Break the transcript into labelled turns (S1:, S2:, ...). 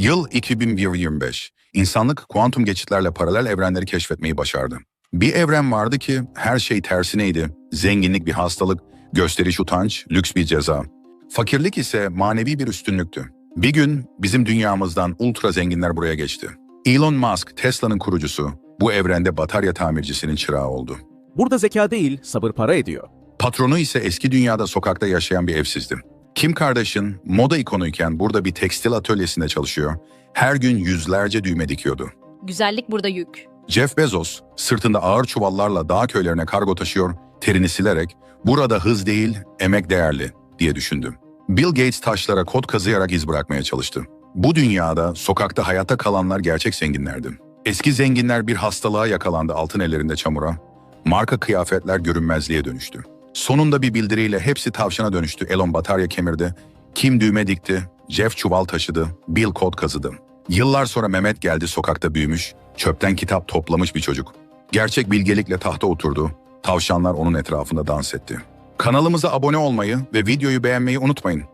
S1: Yıl 2025. İnsanlık kuantum geçitlerle paralel evrenleri keşfetmeyi başardı. Bir evren vardı ki her şey tersineydi. Zenginlik bir hastalık, gösteriş utanç, lüks bir ceza. Fakirlik ise manevi bir üstünlüktü. Bir gün bizim dünyamızdan ultra zenginler buraya geçti. Elon Musk, Tesla'nın kurucusu, bu evrende batarya tamircisinin çırağı oldu.
S2: Burada zeka değil, sabır para ediyor.
S1: Patronu ise eski dünyada sokakta yaşayan bir evsizdi. Kim Kardashian moda ikonuyken burada bir tekstil atölyesinde çalışıyor. Her gün yüzlerce düğme dikiyordu.
S3: Güzellik burada yük.
S1: Jeff Bezos sırtında ağır çuvallarla dağ köylerine kargo taşıyor, terini silerek burada hız değil, emek değerli diye düşündü. Bill Gates taşlara kod kazıyarak iz bırakmaya çalıştı. Bu dünyada sokakta hayatta kalanlar gerçek zenginlerdi. Eski zenginler bir hastalığa yakalandı altın ellerinde çamura. Marka kıyafetler görünmezliğe dönüştü. Sonunda bir bildiriyle hepsi tavşana dönüştü. Elon batarya kemirdi. Kim düğme dikti, Jeff çuval taşıdı, Bill kod kazıdı. Yıllar sonra Mehmet geldi sokakta büyümüş, çöpten kitap toplamış bir çocuk. Gerçek bilgelikle tahta oturdu, tavşanlar onun etrafında dans etti. Kanalımıza abone olmayı ve videoyu beğenmeyi unutmayın.